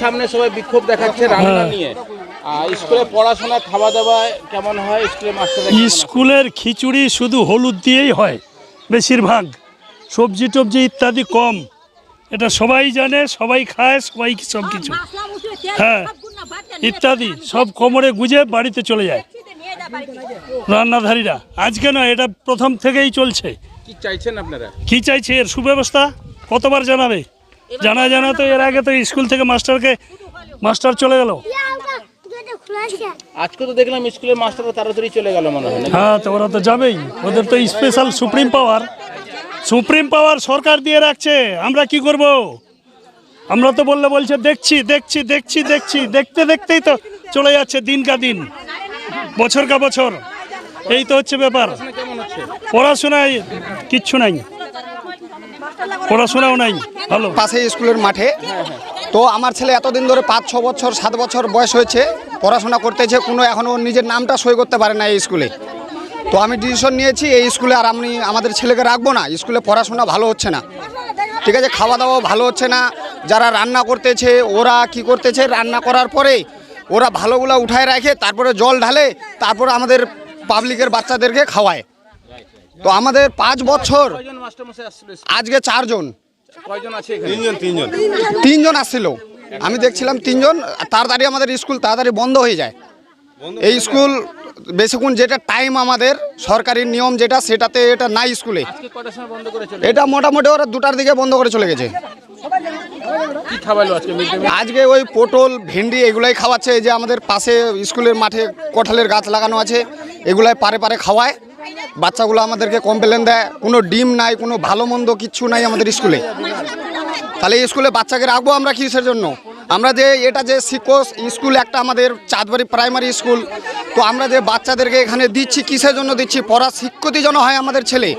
সামনে সবাই বিক্ষোভ দেখাচ্ছে রান্না নিয়ে। স্কুলে পড়াশোনা খাওয়া দাওয়া কেমন হয়? স্কুলে মাস্টার স্কুলের খিচুড়ি শুধু হলুদ দিয়েই হয় বেশিরভাগ। সবজি টবজি ইত্যাদি কম। এটা সবাই জানে সবাই খায় সবাই সব কিছু। হ্যাঁ ইত্যাদি সব কোমরে গুজে বাড়িতে চলে যায়। রান্নাধারীরা। আজকে না এটা প্রথম থেকেই চলছে। কি চাইছেন আপনারা? কি চাইছে এর সুব্যবস্থা? কতবার জানাবে? জানা জানা তো এর আগে তো স্কুল থেকে মাস্টারকে মাস্টার চলে গেল। আজকে তো দেখলাম স্কুলের মাস্টাররা তাড়াতাড়ি চলে গেল মনে হয় হ্যাঁ তো ওরা তো যাবেই। ওদের তো special supreme power supreme power সরকার দিয়ে রাখছে। আমরা কি করব? আমরা তো বললে বলছে দেখছি দেখছি দেখছি দেখছি। দেখতে দেখতেই তো চলে যাচ্ছে দিন কা দিন বছর কা বছর। এই তো হচ্ছে ব্যাপার। পড়াশোনায় কিচ্ছু নাই। পড়াশোনাও নাই। ভালো। পাশে স্কুলের মাঠে। তো আমার ছেলে এতদিন ধরে পাঁচ, ছ বছর, সাত বছর বয়স হয়েছে, পড়াশোনা করতেছে, কোনো এখনও নিজের নামটা সই করতে পারে না এই স্কুলে। তো আমি ডিসিশন নিয়েছি, এই স্কুলে আর আমি, আমাদের ছেলেকে রাখব না, স্কুলে পড়াশোনা ভালো হচ্ছে না। ঠিক আছে খাওয়া দাওয়া ভালো হচ্ছে না, যারা রান্না করতেছে, ওরা কি করতেছে, রান্না করার পরে ওরা ভালোগুলো উঠায় রাখে, তারপরে জল ঢালে, তারপরে আমাদের পাবলিকের বাচ্চাদেরকে খাওয়ায়। তো আমাদের পাঁচ বছর। আজকে চারজন। কয়জন আছে এখানে? তিনজন আসছিল। আমি দেখছিলাম তিনজন তাড়াতাড়ি আমাদের স্কুল তাড়াতাড়ি বন্ধ হয়ে যায়। এই স্কুল বেশিক্ষণ যেটা টাইম আমাদের সরকারি নিয়ম যেটা সেটাতে এটা নাই স্কুলে। আজকে কটার সময় বন্ধ করে চলে এটা মোটামুটি ওরা দুটার দিকে বন্ধ করে চলে গেছে। আজকে ওই পটল ভেন্ডি এগুলাই খাওয়াচ্ছে এই যে আমাদের পাশে স্কুলের মাঠে কাঁঠালের গাছ লাগানো আছে এগুলাই পারে পারে খাওয়ায়। বাচ্চাগুলো আমাদেরকে কমপ্লেন দেয়, কোনো ডিম নাই, কোনো ভালো মন্দ কিচ্ছু নাই আমাদের স্কুলে। তাহলে স্কুলে বাচ্চাকে রাখব আমরা কিসের জন্য? আমরা যে, এটা যে শিক্ষক স্কুল, একটা আমাদের চাঁদবাড়ি প্রাইমারি স্কুল তো আমরা যে বাচ্চাদেরকে এখানে দিচ্ছি, কিসের জন্য দিচ্ছি? পড়া শিক্ষকই যেন হয় আমাদের ছেলে।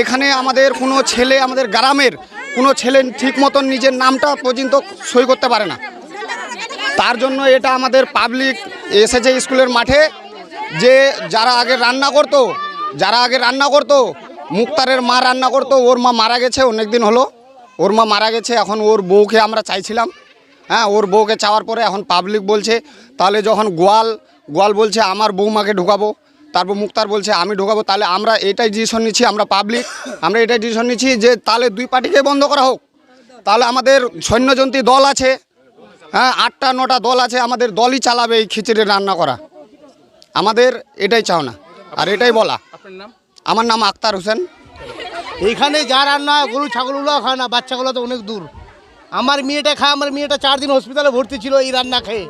এখানে আমাদের কোনো ছেলে, আমাদের গ্রামের কোনো ছেলে ঠিক মতন নিজের নামটা পর্যন্ত সই করতে পারে না। তার জন্য এটা আমাদের পাবলিক এসেছে স্কুলের মাঠে, যে যারা আগে রান্না করতো যারা আগে রান্না করতো, মুক্তারের মা রান্না করতো, ওর মা মারা গেছে, অনেক দিন হলো। ওর মা মারা গেছে, এখন ওর বউকে আমরা চাইছিলাম। হ্যাঁ ওর বউকে চাওয়ার পরে এখন পাবলিক বলছে, তাহলে যখন গোয়াল গোয়াল বলছে, আমার বৌমাকে ঢুকাবো। তারপর মুক্তার বলছে, আমি ঢুকাবো। তাহলে আমরা এটাই ডিসিশন নিচ্ছি, আমরা পাবলিক আমরা এটাই ডিসিশন নিচ্ছি যে, তাহলে দুই পার্টিকে বন্ধ করা হোক। তাহলে আমাদের সৈন্যজন্তী দল আছে হ্যাঁ আটটা, নটা দল আছে, আমাদের দলই চালাবে এই খিচুড়ি রান্না করা। আমাদের এটাই চাও না আর এটাই বলা। আপনার নাম? আমার নাম আক্তার হোসেন। এইখানে যা রান্না হয়, গরু ছাগলগুলো খায় না বাচ্চাগুলো তো অনেক দূর। আমার মেয়েটা খায় আমার মেয়েটা চার দিন হসপিটালে ভর্তি ছিল এই রান্না খেয়ে।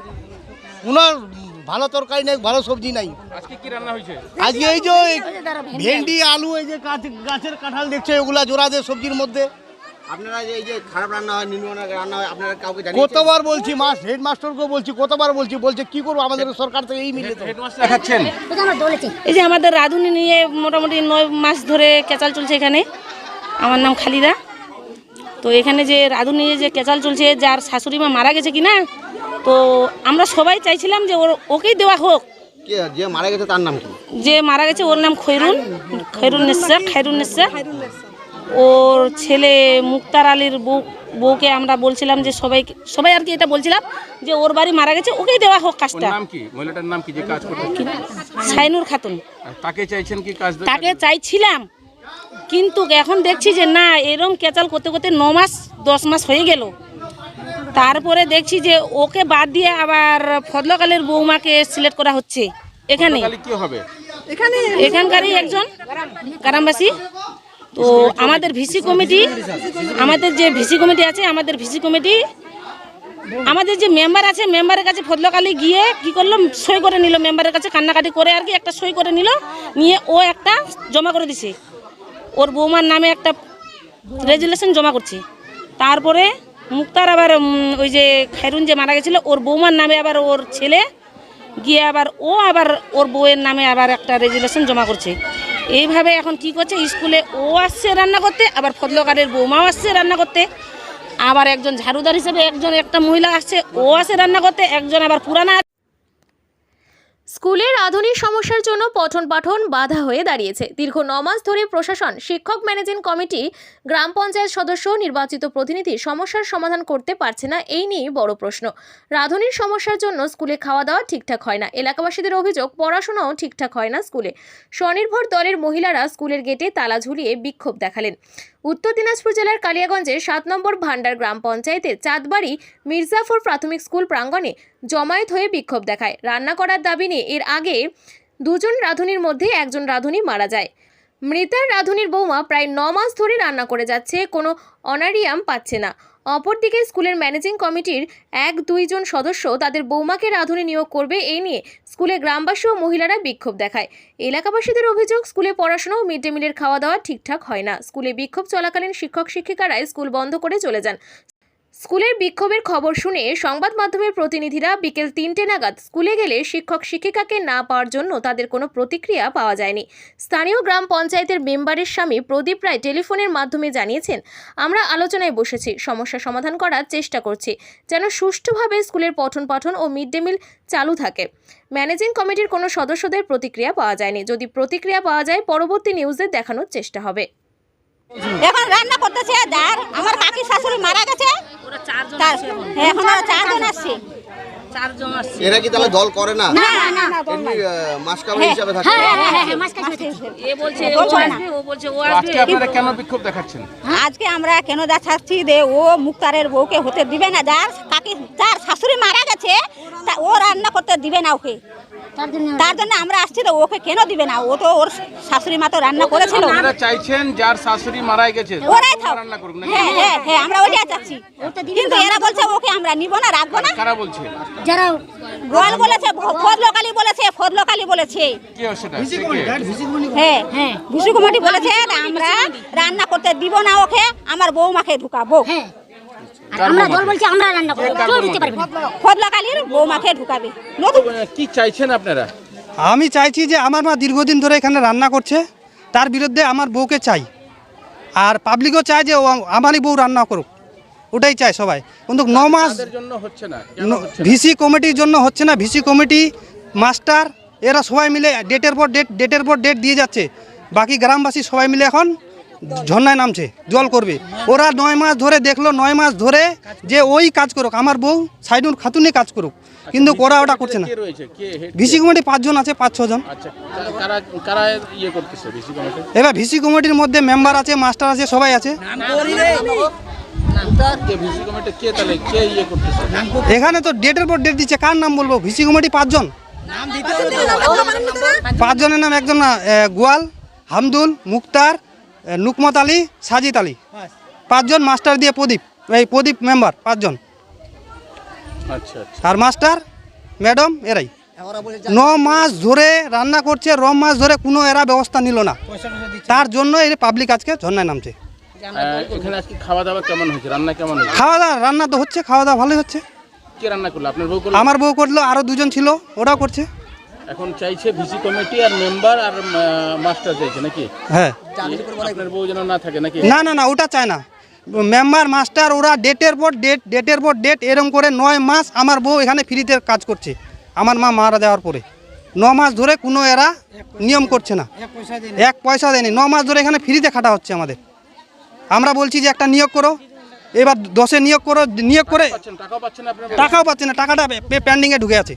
কোনো ভালো তরকারি নেই ভালো সবজি নাই। আজকে কি রান্না হয়েছে? আজকে এই যে ভেন্ডি আলু এই যে গাছ- গাছের কাঁঠাল দেখছে ওগুলা জোড়া দিয়ে সবজির মধ্যে। আপনারা এই যে খারাপ রান্না হয় নিম্ন রান্না হয় আপনারা কাউকে জানিয়েছেন? কতবার বলছি মাস হেডমাস্টারকেও বলছি কতবার বলছি বলছে কি করব? আমাদের সরকার তো। এই মিলে দেখাচ্ছেন? এই যে আমাদের রাঁধুনি নিয়ে মোটামুটি নয় মাস ধরে কেচাল চলছে এখানে। আমার নাম খালিদা। তো এখানে যে রাঁধুনি যে কেচাল চলছে যার শাশুড়ি মা মারা গেছে কি না তো আমরা সবাই চাইছিলাম যে ওর ওকেই দেওয়া হোক। যে মারা গেছে তার নাম কি? যে মারা গেছে ওর নাম খৈরুন। খৈরুন নেসা খাইরুন নেসা। ওর ছেলে মুক্তার আলীর বউ বউকে আমরা বলছিলাম যে সবাই সবাই আর কি এটা বলছিলাম যে ওর বাড়ি মারা গেছে ওকেই দেওয়া হোক কাজটা। নাম কি? মহিলাটার নাম কি? যে কাজ করতে? সাইনুর খাতুন। তাকে চাইছেন কি কাজ তাকে চাইছিলাম কিন্তু এখন দেখছি যে না এরম কেচাল করতে করতে ন মাস দশ মাস হয়ে গেল। তারপরে দেখছি যে ওকে বাদ দিয়ে আবার ফদলকালের বৌমাকে সিলেক্ট করা হচ্ছে এখানে। কি হবে? এখানকারই একজন গ্রামবাসী। তো আমাদের ভিসি কমিটি আমাদের যে ভিসি কমিটি আছে, আমাদের ভিসি কমিটি আমাদের যে মেম্বার আছে মেম্বারের কাছে ফজলকালি গিয়ে কি করল? সই করে নিল মেম্বারের কাছে, কান্নাকাটি করে আর কি একটা সই করে নিল, নিয়ে ও একটা জমা করে দিছে। ওর বৌমার নামে একটা রেজুলেশন জমা করছে। তারপরে মুক্তার আবার ওই যে খাইরুন যে মারা গেছিল, ওর বৌমার নামে আবার ওর ছেলে গিয়ে আবার ও আবার ওর বউয়ের নামে আবার একটা রেজুলেশন জমা করছে। এইভাবে এখন কি করছে? স্কুলে ও আসছে রান্না করতে, আবার ফজলকারের বৌমাও আসছে রান্না করতে। আবার একজন ঝাড়ুদার হিসেবে একজন একটা মহিলা আসছে, ও আসে রান্না করতে, একজন আবার পুরানা স্কুলের আধুনিক সমস্যার জন্য পঠন পাঠন বাধা হয়ে দাঁড়িয়েছে। দীর্ঘ ন মাস ধরে প্রশাসন, শিক্ষক ম্যানেজিং কমিটি, গ্রাম পঞ্চায়েত সদস্য, নির্বাচিত প্রতিনিধি সমস্যার সমাধান করতে পারছে না, এই নিয়ে বড় প্রশ্ন। রাঁধুনির সমস্যার জন্য স্কুলে খাওয়া দাওয়া ঠিকঠাক হয় না। এলাকাবাসীদের অভিযোগ, পড়াশোনাও ঠিকঠাক হয় না স্কুলে। স্বনির্ভর দলের মহিলারা স্কুলের গেটে তালা ঝুলিয়ে বিক্ষোভ দেখালেন। উত্তর দিনাজপুর জেলার কালিয়াগঞ্জের সাত নম্বর ভান্ডার গ্রাম পঞ্চায়েতের চাঁদবাড়ি মির্জাফর প্রাথমিক স্কুল প্রাঙ্গণে জমায়েত হয়ে বিক্ষোভ দেখায়। রান্না করার দাবি নিয়ে এর আগে দুজন রাঁধুনির মধ্যে একজন রাঁধুনি মারা যায়। মৃতার রাঁধুনির বৌমা প্রায় ন মাস ধরে রান্না করে যাচ্ছে, কোনো অনারিয়াম পাচ্ছে না। অপরদিকে স্কুলের ম্যানেজিং কমিটির এক দুইজন সদস্য তাদের বৌমাকে রাঁধুনি নিয়োগ করবে এই নিয়ে স্কুলে গ্রামবাসী ও মহিলারা বিক্ষোভ দেখায়। এলাকাবাসীদের অভিযোগ, স্কুলে পড়াশোনা ও মিড ডে মিলের খাওয়া দাওয়া ঠিকঠাক হয় না। স্কুলে বিক্ষোভ চলাকালীন শিক্ষক শিক্ষিকারাই স্কুল বন্ধ করে চলে যান। স্কুলের বিক্ষোভের খবর শুনে সংবাদ মাধ্যমের প্রতিনিধিরা বিকেল তিনটে নাগাদ স্কুলে গেলে শিক্ষক শিক্ষিকাকে না পাওয়ার জন্য তাদের কোনো প্রতিক্রিয়া পাওয়া যায়নি। স্থানীয় গ্রাম পঞ্চায়েতের মেম্বারের স্বামী প্রদীপ রায় টেলিফোনের মাধ্যমে জানিয়েছেন, আমরা আলোচনায় বসেছি, সমস্যা সমাধান করার চেষ্টা করছি, যেন সুষ্ঠুভাবে স্কুলের পঠন পাঠন ও মিড ডে মিল চালু থাকে। ম্যানেজিং কমিটির কোনো সদস্যদের প্রতিক্রিয়া পাওয়া যায়নি। যদি প্রতিক্রিয়া পাওয়া যায়, পরবর্তী নিউজে দেখানোর চেষ্টা হবে। এখন রান্না করতেছে আমার কাকি শাশুড়ি মারা গেছে তার এখন ওরা চারজন আসছে। এরা কি তাহলে দল করে না? না না না এমনি আহ, হিসাবে থাকে হ্যাঁ হ্যাঁ হ্যাঁ হ্যাঁ, না। আজকে আপনারা কেন বিক্ষোভ দেখাচ্ছেন? আজকে আমরা কেন দেখাচ্ছি যে ও মুক্তারের বউকে হতে দিবে না? যার কাকি যার শাশুড়ি মারা গেছে তা ও রান্না করতে দিবে না ওকে। তার জন্য আমরা আসছি তো ওকে কেন দিবে না? ও তো ওর শাশুড়ি মা তো রান্না করেছিল। আপনারা চাইছেন যার শাশুড়ি মারা গেছে ওরাই থাক। রান্না করুক নাকি? হ্যাঁ হ্যাঁ হ্যাঁ আমরা ওইটাই চাচ্ছি। কিন্তু এরা বলছে ওকে আমরা নিব না রাখব না? কারা বলছে? গোয়াল বলেছে ফজলকালী বলেছে ফজলকালী বলেছে? হ্যাঁ হ্যাঁ। ভুসু কুমারী বলেছে আমরা রান্না করতে দিব না ওকে আমার বৌমাকে ঢুকাবো। বৌমাকে? কি চাইছেন আপনারা? আমি চাইছি যে আমার মা দীর্ঘদিন ধরে এখানে রান্না করছে তার বিরুদ্ধে আমার বউকে চাই। আর পাবলিকও চায় যে ও আমারই বউ রান্না করুক। ওটাই চায় সবাই কিন্তু ন মাস? ভিসি কমিটির জন্য হচ্ছে না ভিসি কমিটি মাস্টার এরা সবাই মিলে ডেটের পর ডেট ডেটের পর ডেট দিয়ে যাচ্ছে বাকি গ্রামবাসী সবাই মিলে এখন ঝর্ণায় নামছে জল করবে ওরা নয় মাস ধরে দেখল নয় মাস ধরে যে ওই কাজ করুক আমার বউ সাইডুল খাতুনে কাজ করুক কিন্তু ওরা ওটা করছে না ভিসি কমিটি পাঁচজন আছে পাঁচ ছজন আচ্ছা ইয়ে এবার ভিসি কমিটির মধ্যে মেম্বার আছে মাস্টার আছে সবাই আছে এখানে তো ডেটের পর ডেট দিচ্ছে কার নাম বলব? ভিসি কমিটি পাঁচজন। পাঁচজনের নাম একজন না গোয়াল হামদুল মুক্তার নুকমত আলী সাজিদ আলী। পাঁচজন মাস্টার দিয়ে প্রদীপ এই প্রদীপ মেম্বার পাঁচজন। আচ্ছা আচ্ছা। আর মাস্টার ম্যাডাম এরাই। ন মাস ধরে রান্না করছে র মাস ধরে কোনো এরা ব্যবস্থা নিল না। তার জন্য এই পাবলিক আজকে ঝর্ণায় নামছে। এখানে আজকে খাওয়া দাওয়া কেমন হয়েছে? রান্না কেমন হয়েছে? খাওয়া দাওয়া রান্না তো হচ্ছে খাওয়া দাওয়া ভালোই হচ্ছে। কে রান্না করল? আপনার বউ করল? আমার বউ করল আরও দুজন ছিল ওরাও করছে। এখন চাইছে ভিসি কমিটি আর মেম্বার আর মাস্টার চাইছে নাকি? হ্যাঁ। আপনার বউ যেন না থাকে নাকি? না না না ওটা চায় না। মেম্বার মাস্টার ওরা ডেটের পর ডেট ডেটের পর ডেট এরকম করে নয় মাস আমার বউ এখানে ফ্রিতে কাজ করছে। আমার মা মারা যাওয়ার পরে। ন মাস ধরে কোনো এরা নিয়ম করছে না। এক পয়সা দেয়নি। ন মাস ধরে এখানে ফ্রিতে খাটা হচ্ছে আমাদের। আমরা বলছি যে একটা নিয়োগ করো। এবার দশে নিয়োগ করো নিয়োগ করে টাকাও পাচ্ছে না টাকাটা পেন্ডিংয়ে ঢুকে আছে।